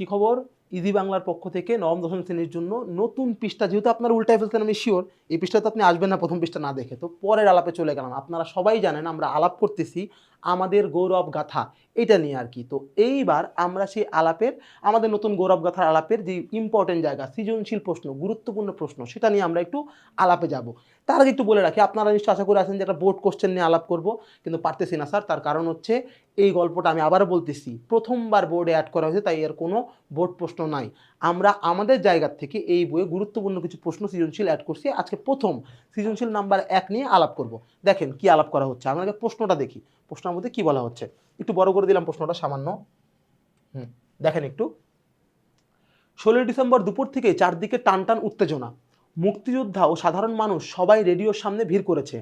কি খবর? ইজি বাংলার পক্ষ থেকে নবম, দশম শ্রেণির জন্য নতুন পৃষ্ঠা, যেহেতু আপনার উল্টায় ফেলছেন, আমি শিওর এই পৃষ্ঠাতে আপনি আসবেন না প্রথম পৃষ্ঠা না দেখে। তো পরের আলাপে চলে গেলাম। আপনারা সবাই জানেন, আমরা আলাপ করতেছি আমাদের গৌরব গাথা, এটা নিয়ে আর কি। তো এইবার আমরা সেই আলাপের, আমাদের নতুন গৌরব গাথার আলাপের যে ইম্পর্টেন্ট জায়গা, সৃজনশীল প্রশ্ন, গুরুত্বপূর্ণ প্রশ্ন, সেটা নিয়ে আমরা একটু আলাপে যাব। তার আগে একটু বলে রাখি, আপনারা নিশ্চয় আশা করে আছেন যে একটা বোর্ড কোশ্চেন নিয়ে আলাপ করব, কিন্তু পারতেছি না স্যার তার কারণ হচ্ছে, এই গল্পটা আমি আবার বলতেছি, প্রথমবার বোর্ডে অ্যাড করা হয়েছে, তাই এর কোনো বোর্ড প্রশ্ন নাই। আমরা আমাদের জায়গার থেকে এই বইয়ে গুরুত্বপূর্ণ কিছু প্রশ্ন সৃজনশীল অ্যাড করছি, আজকে প্রথম সৃজনশীল নাম্বার এক নিয়ে আলাপ করব। দেখেন কি আলাপ করা হচ্ছে, আমরা প্রশ্নটা দেখি। প্রশ্নের মধ্যে কি বলা হচ্ছে? একটু বড় করে দিলাম প্রশ্নটা, সামান্য। হুম, দেখেন একটু। ষোলোই ডিসেম্বর দুপুর থেকে চারদিকে টান টান উত্তেজনা। মুক্তিযোদ্ধা ও সাধারণ মানুষ সবাই রেডিওর সামনে ভিড় করেছে।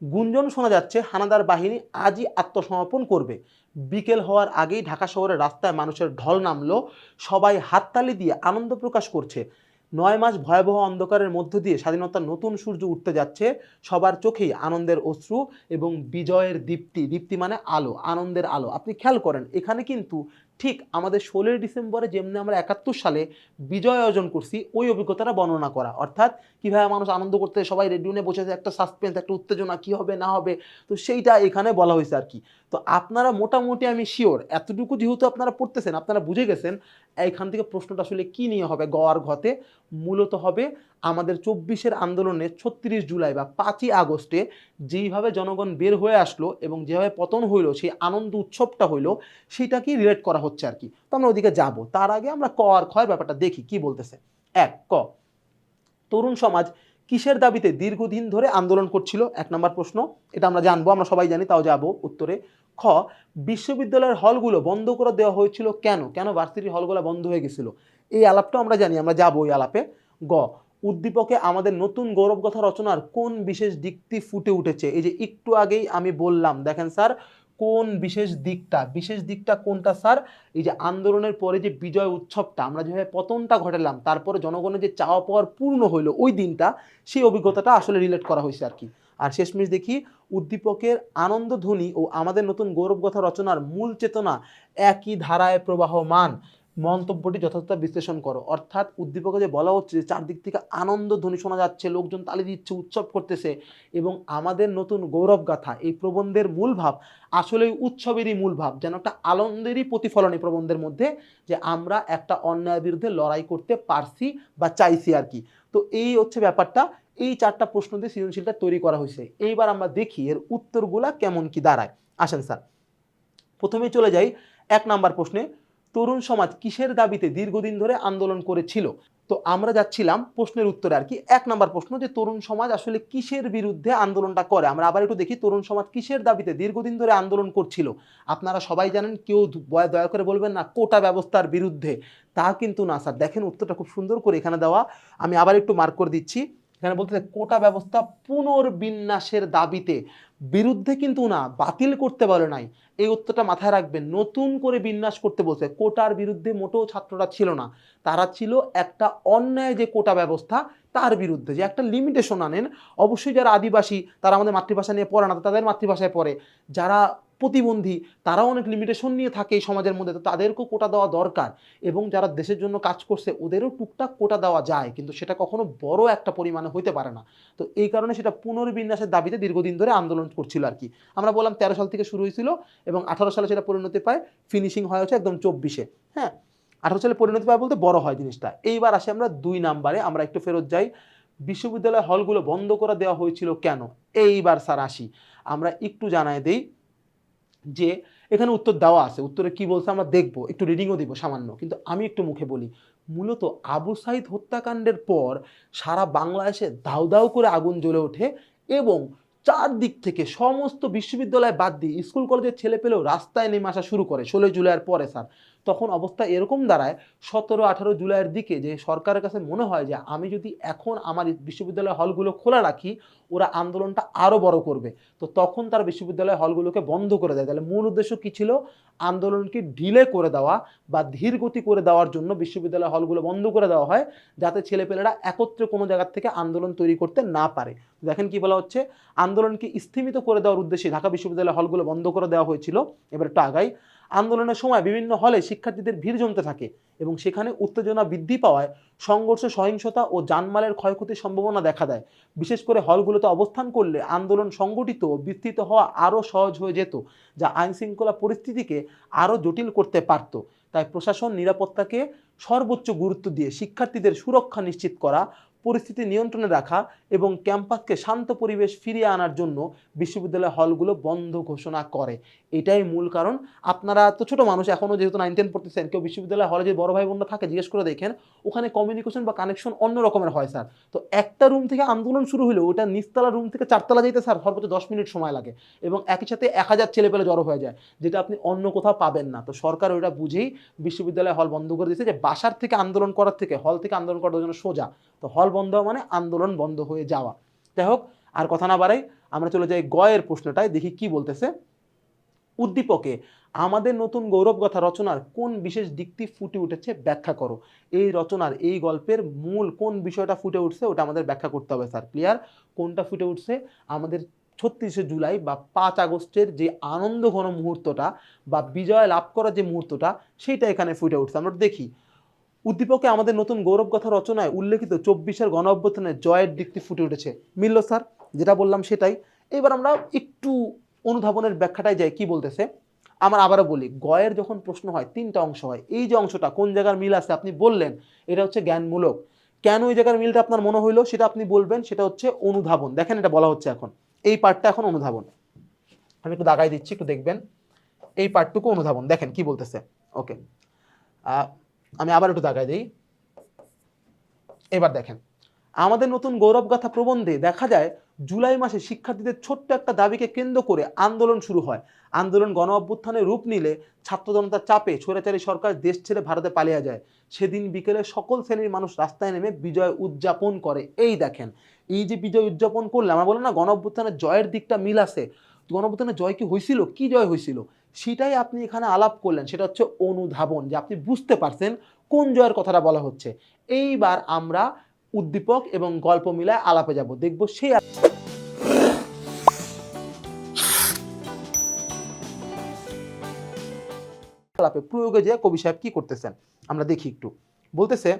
গুঞ্জন শোনা যাচ্ছে, হানাদার বাহিনী আজই আত্মসমর্পণ করবে। বিকেল হওয়ার আগেই ঢাকা শহরের রাস্তায় মানুষের ঢল নামলো। সবাই হাততালি দিয়ে আনন্দ প্রকাশ করছে। নয় মাস ভয়াবহ অন্ধকারের মধ্য দিয়ে স্বাধীনতার নতুন সূর্য উঠতে যাচ্ছে, সবার চোখেই আনন্দের অশ্রু এবং বিজয়ের দীপ্তি। দীপ্তি মানে আলো, আনন্দের আলো। আপনি খেয়াল করেন, এখানে কিন্তু ঠিক আমাদের ষোলোই ডিসেম্বরে যেমনি আমরা একাত্তর সালে বিজয় অর্জন করছি, ওই অভিজ্ঞতাটা বর্ণনা করা। অর্থাৎ কীভাবে মানুষ আনন্দ করতে সবাই রেডিও নিয়ে বসেছে একটা সাসপেন্স, একটা উত্তেজনা, কী হবে, না হবে, তো সেইটা এখানে বলা হয়েছে আর কি। তো আপনারা মোটামুটি আমি শিওর এতটুকু যেহেতু আপনারা পড়তেছেন, আপনারা বুঝে গেছেন এখান থেকে প্রশ্নটা আসলে কী নিয়ে হবে গ আর ঘতে মূলত হবে আমাদের চব্বিশের আন্দোলনে ছত্রিশ জুলাই বা পাঁচই আগস্টে যেইভাবে জনগণ বের হয়ে আসলো এবং যেভাবে পতন হইল, সেই আনন্দ উৎসবটা হইল সেটাকেই রিলেট করা হচ্ছে আর কি। তো আমরা ওদিকে যাব। তার আগে আমরা ক আর ক্ষয়ের ব্যাপারটা দেখি, কি বলতেছে? এক, ক। তরুণ সমাজ কিসের দাবিতে দীর্ঘদিন ধরে আন্দোলন করছিল? এক নম্বর প্রশ্ন। এটা আমরা জানব, আমরা সবাই জানি, তাও যাব উত্তরে। খ, বিশ্ববিদ্যালয়ের হলগুলো বন্ধ করে দেওয়া হয়েছিল কেন? কেন ভার্সিটির হলগুলো বন্ধ হয়ে গেছিল? এই আলাপটা আমরা জানি, আমরা যাব ওই আলাপে। গ উদ্দীপকে আমাদের নতুন গৌরবগাথা রচনার কোন বিশেষ দিকটি ফুটে উঠেছে? এই যে একটু আগেই আমি বললাম, দেখেন স্যার, কোন বিশেষ দিকটা বিশেষ দিকটা কোনটা স্যার? এই যে আন্দোলনের পরে যে বিজয় উৎসবটা, আমরা যেভাবে পতনটা ঘটালাম, তারপরে জনগণের যে চাওয়া পাওয়ার পূর্ণ হইল ওই দিনটা, সেই অভিজ্ঞতাটা আসলে রিলেট করা হয়েছে আর কি। আর শেষমেশ দেখি, উদ্দীপকের আনন্দধ্বনি ও আমাদের নতুন গৌরবগাথা রচনার মূল চেতনা একই ধারায় প্রবাহমান। মন্তব্যটি যথাযথ বিশ্লেষণ করো। অর্থাৎ উদ্দীপকে যে বলা হচ্ছে যে চারদিক থেকে আনন্দ ধ্বনি শোনা যাচ্ছে, লোকজন তালি দিচ্ছে, উৎসব করতেছে এবং আমাদের নতুন গৌরব গাথা, এই প্রবন্ধের মূল ভাব আসলে উৎসবেরই মূল ভাব, যেন একটা আনন্দেরই প্রতিফলন এই প্রবন্ধের মধ্যে যে আমরা একটা অন্যায়ের বিরুদ্ধে লড়াই করতে পারছি বা চাইছি আর কি। তো এই হচ্ছে ব্যাপারটা। এই চারটা প্রশ্ন দিয়ে সৃজনশীলটা তৈরি করা হয়েছে। এইবার আমরা দেখি এর উত্তরগুলা কেমন কি দাঁড়ায়। আসেন স্যার। প্রথমে চলে যাই এক নাম্বার প্রশ্নে। তরুণ সমাজ কিসের দাবিতে দীর্ঘদিন ধরে আন্দোলন করেছিল? তো আমরা যাচ্ছিলাম প্রশ্নের উত্তরে আর কি। এক নাম্বার প্রশ্ন যে তরুণ সমাজ আসলে কিসের বিরুদ্ধে আন্দোলনটা করে? আমরা আবার একটু দেখি তরুণ সমাজ কিসের দাবিতে দীর্ঘদিন ধরে আন্দোলন করছিল? আপনারা সবাই জানেন, কেউ দয়া করে বলবেন না, কোটা ব্যবস্থার বিরুদ্ধে। তা কিন্তু না, স্যার। দেখেন উত্তরটা খুব সুন্দর করে এখানে দেওয়া। আমি আবার একটু মার্ক করে দিচ্ছি। এখানে বলতে কোটা ব্যবস্থা পুনর্বিন্যাসের দাবিতে বিরুদ্ধে কিন্তু না, বাতিল করতে পারে নাই। এই উত্তরটা মাথায় রাখবেন, নতুন করে বিন্যাস করতে বলছে। কোটার বিরুদ্ধে মোটেও ছাত্ররা ছিল না। তারা ছিল একটা অন্যায় যে কোটা ব্যবস্থা, তার বিরুদ্ধে যে একটা লিমিটেশন আনেন। অবশ্যই যারা আদিবাসী, তারা আমাদের মাতৃভাষা নিয়ে পড়ে না, তাদের মাতৃভাষায় পড়ে। যারা প্রতিবন্ধী, তারাও অনেক লিমিটেশন নিয়ে থাকে এই সমাজের মধ্যে, তো তাদেরকেও কোটা দেওয়া দরকার। এবং যারা দেশের জন্য কাজ করছে, ওদেরও টুকটাক কোটা দেওয়া যায়, কিন্তু সেটা কখনো বড় একটা পরিমাণে হইতে পারে না। তো এই কারণে সেটা পুনর্বিন্যাসের দাবিতে দীর্ঘদিন ধরে আন্দোলন করছিল আর কি। আমরা বললাম তেরো সাল থেকে শুরু হয়েছিল এবং আঠারো সালে সেটা পরিণতি পায় ফিনিশিং হয় হচ্ছে একদম চব্বিশে হ্যাঁ? আঠারো সালে পরিণতি পায় বলতে বড় হয় জিনিসটা। এইবার আসে আমরা দুই নাম্বারে, আমরা একটু ফেরত যাই। বিশ্ববিদ্যালয় হলগুলো বন্ধ করে দেওয়া হয়েছিল কেন? এইবার স্যার আসি। আমরা একটু জানাই দেই যে এখানে উত্তর দেওয়া আছে, উত্তরে কি বলছে আমরা দেখব, একটু রিডিংও দিব সামান্য, কিন্তু আমি একটু মুখে বলি। মূলত আবু সাইদ হত্যাকাণ্ডের পর সারা বাংলাদেশে দাউ দাউ করে আগুন জ্বলে ওঠে এবং চারদিক থেকে সমস্ত বিশ্ববিদ্যালয় বাদ দিয়ে স্কুল কলেজের ছেলে পেলেও রাস্তায় নেমে আসা শুরু করে ষোলোই জুলাইয়ের পরে স্যার। তখন অবস্থা এরকম দাঁড়ায়, সতেরো আঠারো জুলাইয়ের দিকে যে সরকারের কাছে মনে হয় যে আমি যদি এখন আমার বিশ্ববিদ্যালয় হলগুলো খোলা রাখি ওরা আন্দোলনটা আরও বড় করবে। তো তখন তার বিশ্ববিদ্যালয় হলগুলোকে বন্ধ করে দেয়। তাহলে মূল উদ্দেশ্য কী ছিল? আন্দোলনকে ঢিলে করে দেওয়া বা ধীর গতি করে দেওয়ার জন্য বিশ্ববিদ্যালয় হলগুলো বন্ধ করে দেওয়া হয়, যাতে ছেলেপেলেরা একত্রে কোনো জায়গার থেকে আন্দোলন তৈরি করতে না পারে। দেখেন কি বলা হচ্ছে? আন্দোলনকে স্থিমিত করে দেওয়ার উদ্দেশ্যে ঢাকা বিশ্ববিদ্যালয় হলগুলো বন্ধ করে দেওয়া হয়েছিল। এবার একটু আগাই। আন্দোলনের সময় বিভিন্ন হলে শিক্ষার্থীদের ভিড় জমতে থাকে এবং সেখানে উত্তেজনা বৃদ্ধি পাওয়ায় সংঘর্ষ, সহিংসতা ও জানমালের ক্ষয়ক্ষতির সম্ভাবনা দেখা দেয়। বিশেষ করে হলগুলোতে অবস্থান করলে আন্দোলন সংগঠিত ও বিস্তৃত হওয়া আরও সহজ হয়ে যেত, যা আইন শৃঙ্খলা পরিস্থিতিকে আরও জটিল করতে পারত। তাই প্রশাসন নিরাপত্তাকে সর্বোচ্চ গুরুত্ব দিয়ে শিক্ষার্থীদের সুরক্ষা নিশ্চিত করা পরিস্থিতি নিয়ন্ত্রণে রাখা এবং ক্যাম্পাসকে শান্ত পরিবেশ ফিরিয়ে আনার জন্য বিশ্ববিদ্যালয় হলগুলো বন্ধ ঘোষণা করে। এটাই মূল কারণ। আপনারা তো ছোটো মানুষ এখনও যেহেতু নাইন টেন পড়তেছেন, কেউ বিশ্ববিদ্যালয় হলে যে বড় ভাই বোনরা থাকে, জিজ্ঞেস করে দেখেন, ওখানে কমিউনিকেশন বা কানেকশন অন্য রকমের হয়, স্যার। তো একটা রুম থেকে আন্দোলন শুরু হলেও ওটা নিচতলা রুম থেকে চারতলা যেতে, স্যার, সর্বোচ্চ দশ মিনিট সময় লাগে এবং একই সাথে এক হাজার ছেলে পেলে জড়ো হয়ে যায়, যেটা আপনি অন্য কোথাও পাবেন না। তো সরকার ওটা বুঝেই বিশ্ববিদ্যালয় হল বন্ধ করে দিয়েছে যে বাসার থেকে আন্দোলন করার থেকে, হল থেকে আন্দোলন করার জন্য সোজা। তো হল বন্ধ মানে আন্দোলন বন্ধ হয়ে যাওয়া। যাই হোক, আর কথা না বাড়াই আমরা চলে যাই গয়ের প্রশ্নটায়, দেখি কি বলতেছে। উদ্দীপকে, আমাদের নতুন গৌরবগাথা রচনার কোন বিশেষ দিকটি ফুটে উঠেছে ব্যাখ্যা করো। এই রচনার, এই গল্পের মূল কোন বিষয়টা ফুটে উঠছে ওটা আমাদের ব্যাখ্যা করতে হবে, স্যার। ক্লিয়ার? কোনটা ফুটে উঠছে? আমাদের ছত্রিশে জুলাই বা পাঁচ আগস্টের যে আনন্দ ঘন মুহূর্তটা বা বিজয় লাভ করার যে মুহূর্তটা সেইটা এখানে ফুটে উঠছে। আমরা দেখি। উদ্দীপকে আমাদের নতুন গৌরবগাথা রচনায় উল্লেখিত চব্বিশের গণ অভ্যুত্থানের জয়ের দিকটি ফুটে উঠেছে। মিলল স্যার, যেটা বললাম সেটাই। এবার আমরা একটু অনুধাবনের ব্যাখ্যাটায় যাই, কি বলতেছে? আমার আবারও বলি, গয়ের যখন প্রশ্ন হয়, তিনটা অংশ হয়। এই যে অংশটা, কোন জায়গার মিল আছে আপনি বললেন, এটা হচ্ছে জ্ঞানমূলক। কেন এই জায়গার মিলটা আপনার মনে হইল, সেটা আপনি বলবেন, সেটা হচ্ছে অনুধাবন। দেখেন এটা বলা হচ্ছে এখন। এই পার্টটা এখন অনুধাবন। আমি একটু দাগাই দিচ্ছি, একটু দেখবেন। এই পার্টটুকু অনুধাবন। দেখেন কি বলতেছে। ওকে। আমি আবার একটু দাগাই দিই। এবার দেখেন, আমাদের নতুন গৌরবগাথা প্রবন্ধে দেখা যায়, জুলাই মাসে শিক্ষার্থীদের ছোট্ট একটা দাবিকে কেন্দ্র করে আন্দোলন শুরু হয়। আন্দোলন গণ অভ্যুত্থানে রূপ নিলে ছাত্র জনতার চাপে স্বৈরাচারী সরকার দেশ ছেড়ে ভারতে পালিয়ে যায়। সেদিন বিকেলে সকল শ্রেণির মানুষ রাস্তায় নেমে বিজয় উদযাপন করে। এই দেখেন, এই যে বিজয় উদযাপন করলে আমরা বললাম না গণ অভ্যুত্থানের জয়ের দিকটা মিল আছে। গণ অভ্যুত্থানের জয় কি হয়েছিল? কি জয় হয়েছিল? সেটাই আপনি এখানে আলাপ করলেন, সেটা হচ্ছে অনুধাবন, যে আপনি বুঝতে পারছেন কোন জয়ের কথাটা বলা হচ্ছে। এইবার আমরা উদ্দীপক এবং গল্প মিলায় আলাপে যাব, দেখব সেই আলাপে প্রয়োগে যে কবি সাহেব কি করতেছেন, আমরা দেখি একটু। বলতেছে,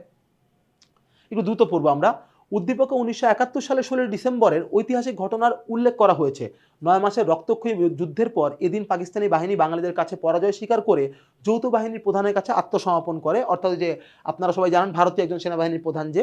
একটু দ্রুত পড়ব আমরা উদ্দীপকে উনিশশো একাত্তর সালে ষোলোই ডিসেম্বরের ঐতিহাসিক ঘটনার উল্লেখ করা হয়েছে। নয় মাসের রক্তক্ষয়ী যুদ্ধের পর এদিন পাকিস্তানি বাহিনী বাঙালিদের কাছে পরাজয় স্বীকার করে যৌথ বাহিনীর প্রধানের কাছে আত্মসমর্পণ করে। অর্থাৎ যে আপনারা সবাই জানেন, ভারতীয় একজন সেনাবাহিনীর প্রধান যে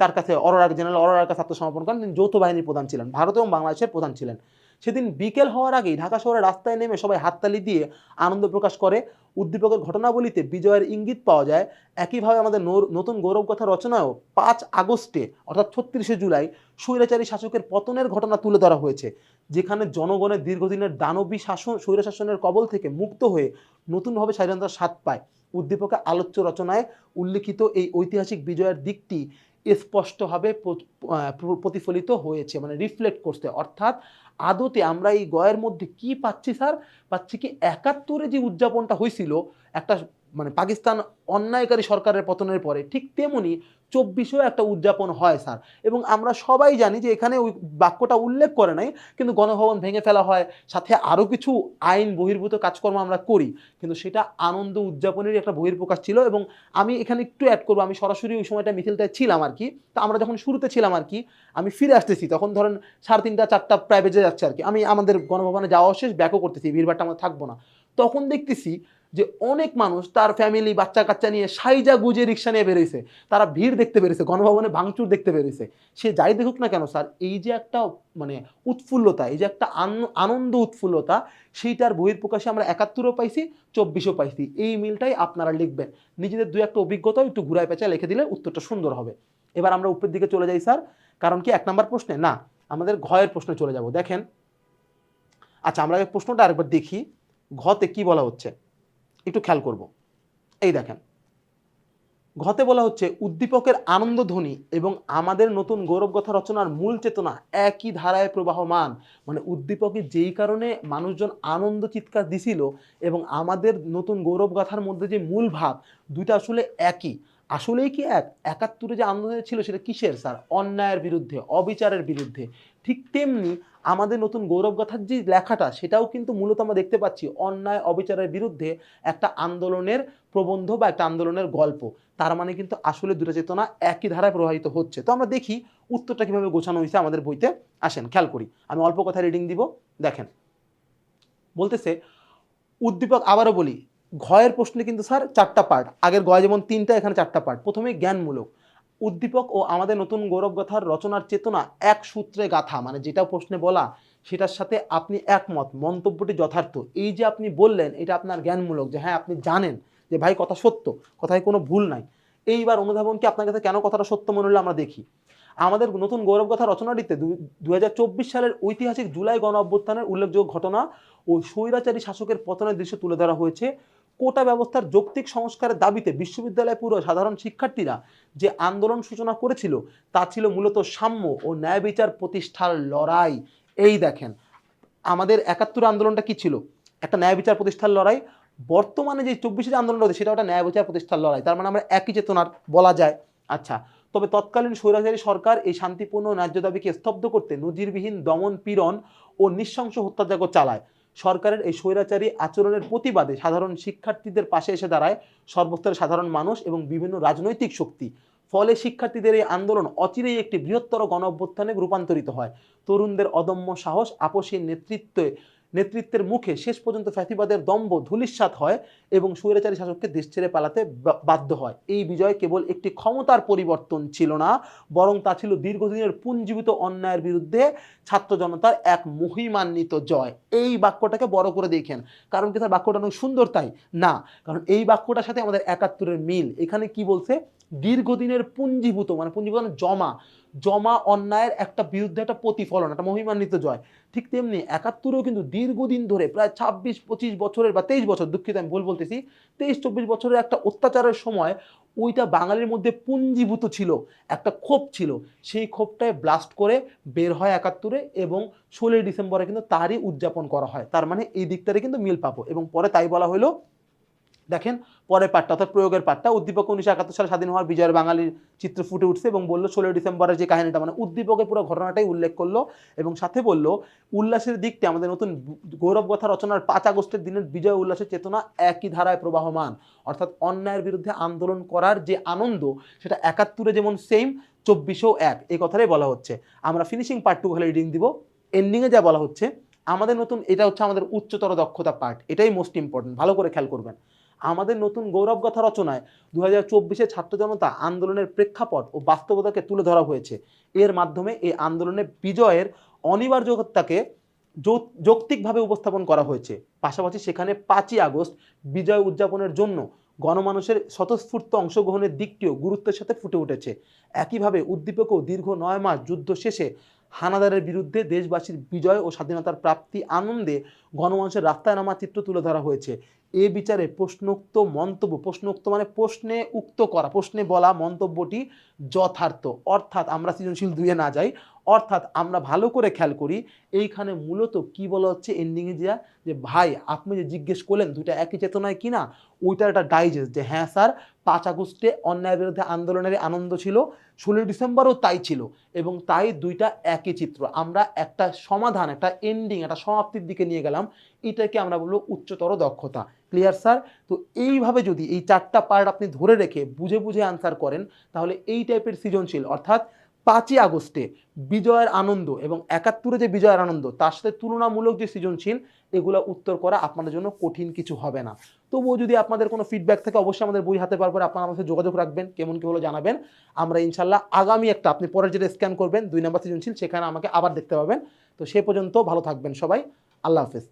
তার কাছে অরোরা জেনারেল অরোরার কাছে আত্মসমর্পণ করেন। তিনি যৌথ বাহিনীর প্রধান ছিলেন ভারত এবং বাংলাদেশের প্রধান ছিলেন। সেদিন বিকেল হওয়ার আগেই ঢাকা শহরের রাস্তায় নেমে সবাই হাততালি দিয়ে আনন্দ প্রকাশ করে। উদ্দীপকের ঘটনাবলিতে বিজয়ের ইঙ্গিত পাওয়া যায়। একইভাবে আমাদের নতুন গৌরবগাথা রচনায়ও পাঁচ আগস্টে, অর্থাৎ ছত্রিশে জুলাই, স্বৈরাচারী শাসকের পতনের ঘটনা তুলে ধরা হয়েছে, যেখানে জনগণের দীর্ঘদিনের দানবী শাসন, স্বৈরশাসনের কবল থেকে মুক্ত হয়ে নতুনভাবে স্বাধীনতার স্বাদ পায়। উদ্দীপকে আলোচ্য রচনায় উল্লিখিত এই ঐতিহাসিক বিজয়ের দিকটি স্পষ্টভাবে প্রতিফলিত হয়েছে মানে রিফ্লেক্ট করছে। অর্থাৎ আদতে আমরা এই গয়ের মধ্যে কি পাচ্ছি, স্যার? পাচ্ছি কি একাত্তরে যে উদযাপনটা হয়েছিল, একটা মানে পাকিস্তান অন্যায়কারী সরকারের পতনের পরে, ঠিক তেমনি চব্বিশেও একটা উদযাপন হয়, স্যার। এবং আমরা সবাই জানি যে এখানে ওই বাক্যটা উল্লেখ করে নাই, কিন্তু গণভবন ভেঙে ফেলা হয়, সাথে আরও কিছু আইন বহির্ভূত কাজকর্ম আমরা করি। কিন্তু সেটা আনন্দ উদযাপনেরই একটা বহির্প্রকাশ ছিল এবং আমি এখানে একটু অ্যাড করব, আমি সরাসরি ওই সময়টা মিছিলটায় ছিলাম আর কি। তো আমরা যখন শুরুতে ছিলাম আর কি, আমি ফিরে আসতেছি, তখন ধরেন সাড়ে তিনটা, চারটা প্রায় বেজে যাচ্ছে আর কি। আমি আমাদের গণভবনে যাওয়া শেষ ব্যাকও করতেছি, ভিড়ভাড়টা আমরা থাকব না। তখন দেখতেছি যে অনেক মানুষ তার ফ্যামিলি বাচ্চা কাচ্চা নিয়ে সাইজা গুজে রিক্সা নিয়ে বেরোইছে। তারা ভিড় দেখতে পেরেছে গণভবনে ভাঙচুর দেখতে পেরেছে সে যাই দেখুক না কেন স্যার, এই যে একটা মানে উৎফুল্লতা, এই যে একটা আন- আনন্দ উৎফুল্লতা, সেইটার বহির্প্রকাশে আমরা একাত্তরও পাইছি, চব্বিশও পাইছি। এই মিলটাই আপনারা লিখবেন। নিজেদের দু একটা অভিজ্ঞতাও একটু ঘুরায় পেঁচা লিখে দিলে উত্তরটা সুন্দর হবে। এবার আমরা উপরের দিকে চলে যাই স্যার, কারণ কি এক নম্বর প্রশ্নে? না, আমাদের ঘয়ের প্রশ্নে চলে যাব। দেখেন আচ্ছা আমরা প্রশ্নটা আরেকবার দেখি, ঘতে কি বলা হচ্ছে? একটু খেয়াল করব। এই দেখেন ঘতে বলা হচ্ছে, উদ্দীপকের আনন্দধ্বনি এবং আমাদের নতুন গৌরবগথা রচনার মূল চেতনা একই ধারায় প্রবাহমান। মানে উদ্দীপকের যেই কারণে মানুষজন আনন্দ চিৎকার দিছিল এবং আমাদের নতুন গৌরবগাথার মধ্যে যে মূল ভাব, দুইটা আসলে একই। আসলেই কি এক? একাত্তরে যে আন্দোলন ছিল সেটা কিসের, স্যার? অন্যায়ের বিরুদ্ধে, অবিচারের বিরুদ্ধে। ঠিক তেমনি আমাদের নতুন গৌরবগাথার যে লেখাটা, সেটাও কিন্তু মূলত আমরা দেখতে পাচ্ছি অন্যায়, অবিচারের বিরুদ্ধে একটা আন্দোলনের প্রবন্ধ বা একটা আন্দোলনের গল্প। তার মানে কিন্তু আসলে দুটো চেতনা একই ধারায় প্রবাহিত হচ্ছে। তো আমরা দেখি উত্তরটা কীভাবে গোছানো হয়েছে আমাদের বইতে। আসেন, খেয়াল করি। আমি অল্প কথা রিডিং দিব। দেখেন, বলতেছে, উদ্দীপক আবারও বলি ঘয়ের প্রশ্নে কিন্তু স্যার চারটা পার্ট আগের গয় যেমন তিনটা, এখানে চারটা পার্ট প্রথমে জ্ঞানমূলক। উদ্দীপক ও আমাদের নতুন গৌরবগাথার রচনার চেতনা এক সূত্রে গাথা। মানে যেটা প্রশ্নে বলা, সেটার সাথে আপনি একমত। মন্তব্যটি যথার্থ। এই যে আপনি বললেন, এটা আপনার জ্ঞানমূলক যে হ্যাঁ আপনি জানেন যে ভাই কথা সত্য, কথায় কোনো ভুল নাই। এইবার অনুধাবন কি আপনার কাছে কেন কথাটা সত্য মনে হলো আমরা দেখি। আমাদের নতুন গৌরবগাথা রচনাটিতে দু সালের ঐতিহাসিক জুলাই গণ অভ্যুত্থানের উল্লেখযোগ্য ঘটনা ও স্বৈরাচারী শাসকের পতনের দৃশ্য তুলে ধরা হয়েছে। কোটা ব্যবস্থার যৌক্তিক সংস্কারের দাবিতে বিশ্ববিদ্যালয় পুরো সাধারণ শিক্ষার্থীরা যে আন্দোলন সূচনা করেছিল, তা ছিল মূলত সাম্য ও ন্যায় বিচার প্রতিষ্ঠার লড়াই। এই দেখেন, আমাদের একাত্তর আন্দোলনটা কি ছিল? একটা ন্যায় বিচার প্রতিষ্ঠার লড়াই। বর্তমানে যে চব্বিশের আন্দোলন রয়েছে, সেটা একটা ন্যায় বিচার প্রতিষ্ঠার লড়াই। তার মানে আমরা একই চেতনার বলা যায়। আচ্ছা তবে তৎকালীন স্বৈরাচারী সরকার এই শান্তিপূর্ণ ন্যায্য দাবিকে স্তব্ধ করতে নজিরবিহীন দমন পীড়ন ও নৃশংস হত্যাযজ্ঞ চালায়। সরকারের এই স্বৈরাচারী আচরণের প্রতিবাদে সাধারণ শিক্ষার্থীদের পাশে এসে দাঁড়ায় সর্বস্তরের সাধারণ মানুষ এবং বিভিন্ন রাজনৈতিক শক্তি। ফলে শিক্ষার্থীদের এই আন্দোলন অচিরেই একটি বৃহত্তর গণ অভ্যুত্থানে রূপান্তরিত হয়। তরুণদের অদম্য সাহস আপসীর নেতৃত্বে নেতৃত্বের মুখে শেষ পর্যন্ত ফ্যাসিবাদের দম্ভ ধূলিসাৎ হয় এবং স্বৈরাচারী শাসককে দেশ ছেড়ে পালাতে বাধ্য হয়। এই বিজয় কেবল একটি ক্ষমতার পরিবর্তন ছিল না, বরং তা ছিল দীর্ঘদিনের পুঞ্জীবিত অন্যায়ের বিরুদ্ধে ছাত্র জনতার এক মহিমান্বিত জয়। এই বাক্যটাকে বড় করে দেখেন। কারণ কি তার বাক্যটা অনেক সুন্দর তাই। না, কারণ এই বাক্যটার সাথে আমাদের একাত্তরের মিল। এখানে কি বলছে? দীর্ঘদিনের পুঞ্জীভূত মানে পুঞ্জীভূত মানে জমা জমা অন্যায়ের একটা বিরুদ্ধে একটা প্রতিফলন, একটা মহিমান্বিত জয়। ঠিক তেমনি একাত্তরেও কিন্তু দীর্ঘদিন ধরে প্রায় ছাব্বিশ, পঁচিশ বছরের বা তেইশ বছর, দুঃখিত আমি ভুল বলতেছি, তেইশ, চব্বিশ বছরের একটা অত্যাচারের সময় ওইটা বাঙালির মধ্যে পুঞ্জীভূত ছিল, একটা ক্ষোভ ছিল। সেই ক্ষোভটায় ব্লাস্ট করে বের হয় একাত্তরে এবং ষোলোই ডিসেম্বরে কিন্তু তারই উদযাপন করা হয়। তার মানে এই দিকটারে কিন্তু মিল পাবো এবং পরে তাই বলা হলো দেখেন, পরের পার্টটা অর্থাৎ প্রয়োগের পার্টটা উদ্দীপক উনিশশো একাত্তর সালে স্বাধীন হওয়ার বিজয়ের বাঙালির চিত্র ফুটে উঠছে এবং বলল, ষোলোই ডিসেম্বরের যে কাহিনীটা মানে উদ্দীপকের পুরো ঘটনাটাই উল্লেখ করল এবং সাথে বলল, উল্লাসের দিকটি আমাদের নতুন গৌরব কথা রচনার পাঁচ আগস্টের দিনের বিজয় উল্লাসের চেতনা একই ধারায় প্রবাহমান। অর্থাৎ অন্যায়ের বিরুদ্ধে আন্দোলন করার যে আনন্দ, সেটা একাত্তরে যেমন সেম চব্বিশেও এক। এই কথাটাই বলা হচ্ছে। আমরা ফিনিশিং পার্ট টু খালি রিডিং দিব। এন্ডিংয়ে যা বলা হচ্ছে, আমাদের নতুন, এটা হচ্ছে আমাদের উচ্চতর দক্ষতা পার্ট এটাই মোস্ট ইম্পর্টেন্ট ভালো করে খেয়াল করবেন। আমাদের নতুন গৌরবগাথা রচনায় দু হাজার চব্বিশে ছাত্র জনতা আন্দোলনের প্রেক্ষাপট ও বাস্তবতাকে তুলে ধরা হয়েছে। এর মাধ্যমে এই আন্দোলনে বিজয়ের অনিবার্যতাকে যৌক্তিকভাবে উপস্থাপন করা হয়েছে। পাশাপাশি সেখানে পাঁচই আগস্ট বিজয় উদযাপনের জন্য গণমানুষের স্বতঃস্ফূর্ত অংশগ্রহণের দিকটিও গুরুত্বের সাথে ফুটে উঠেছে। একইভাবে উদ্দীপকও দীর্ঘ নয় মাস যুদ্ধ শেষে হানাদারের বিরুদ্ধে দেশবাসীর বিজয় ও স্বাধীনতার প্রাপ্তি আনন্দে গণমানুষের রাস্তায় নামা চিত্র তুলে ধরা হয়েছে। এ বিচারে প্রশ্নোক্ত মন্তব্য, প্রশ্নোক্ত মানে প্রশ্নে উক্ত করা, প্রশ্নে বলা মন্তব্যটি যথার্থ। অর্থাৎ আমরা সৃজনশীল দুয়ে না যাই, অর্থাৎ আমরা ভালো করে খেয়াল করি, এইখানে মূলত কি বলা হচ্ছে এন্ডিংয়ে যা, যে ভাই, আপনি যে জিজ্ঞেস করলেন দুইটা একই চেতনায় কিনা ওইটার একটা ডাইজেস্ট যে হ্যাঁ স্যার, পাঁচ আগস্টে অন্যায়ের বিরুদ্ধে আন্দোলনের আনন্দ ছিল ষোলোই ডিসেম্বরও তাই ছিল এবং তাই দুইটা একই চিত্র। আমরা একটা সমাধান, একটা এন্ডিং একটা সমাপ্তির দিকে নিয়ে গেলাম। এটাকে আমরা বলব উচ্চতর দক্ষতা। ক্লিয়ার স্যার তো এইভাবে যদি এই চারটা পার্ট আপনি ধরে রেখে বুঝে বুঝে আনসার করেন, তাহলে এই টাইপের সৃজনশীল, অর্থাৎ পাঁচই আগস্টে বিজয়ের আনন্দ এবং একাত্তরে যে বিজয়ের আনন্দ, তার সাথে তুলনামূলক যে সৃজনশীল এগুলো উত্তর করা আপনাদের জন্য কঠিন কিছু হবে না। তবুও যদি আপনাদের কোনো ফিডব্যাক থাকে, অবশ্যই আমাদের বই হাতে পারবেন আপনারা আমাদের যোগাযোগ রাখবেন, কেমন কি হলো জানাবেন। আমরা ইনশাল্লাহ আগামী একটা, আপনি পরের যেটা স্ক্যান করবেন, দুই নাম্বার সৃজনশীল, সেখানে আমাকে আবার দেখতে পাবেন। তো সে পর্যন্ত ভালো থাকবেন সবাই। আল্লাহ হাফেজ।